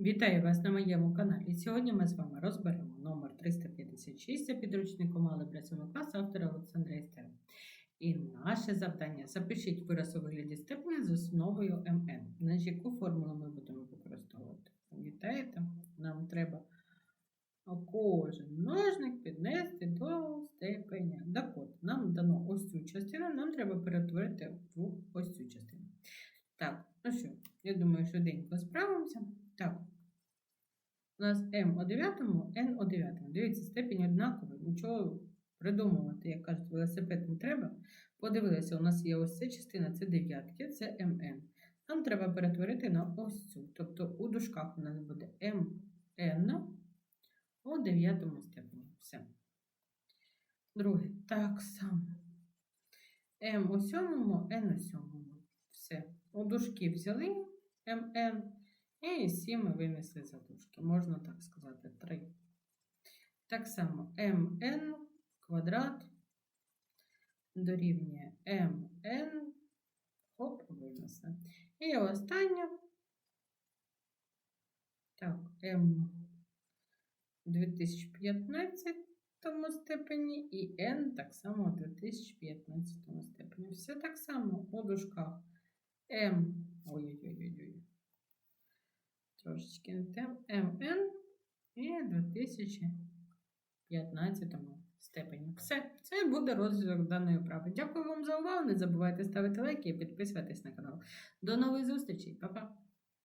Вітаю вас на моєму каналі. Сьогодні ми з вами розберемо номер 356 за підручником Алебра 7 класу автора Олександра Істера. І наше завдання запишіть вираз у вигляді степеня з основою МН. Значить, яку формулу ми будемо використовувати? Пам'ятаєте? Нам треба кожен множник піднести до степеня. Так от, нам дано ось цю частину, нам треба перетворити в ось цю частину. Так, ну що, я думаю, швиденько справимося. Так. У нас М о 9, Н о 9. Дивіться, степінь однаковий. Нічого придумувати, як кажуть, велосипед не треба. Подивилися, у нас є ось ця частина, це дев'ятки, це МН. Нам треба перетворити на ось цю. Тобто у дужках у нас буде МН у 9 степені. Все. Друге. Так само. М у 7, Н у 7. Все. У дужки взяли МН. І 7 винесли за дужки. Можна так сказати, 3. Так само mn квадрат дорівнює mn. Хоп, винесли. І останнє. Так, в 2015 степені і n так само в 2015 степені. Все так само у дужках m. Ой-ой-ой. Трошечки. МН і 2015 степені. Все, це буде розвиток даної вправи. Дякую вам за увагу. Не забувайте ставити лайки і підписуватись на канал. До нових зустрічей, Па-па!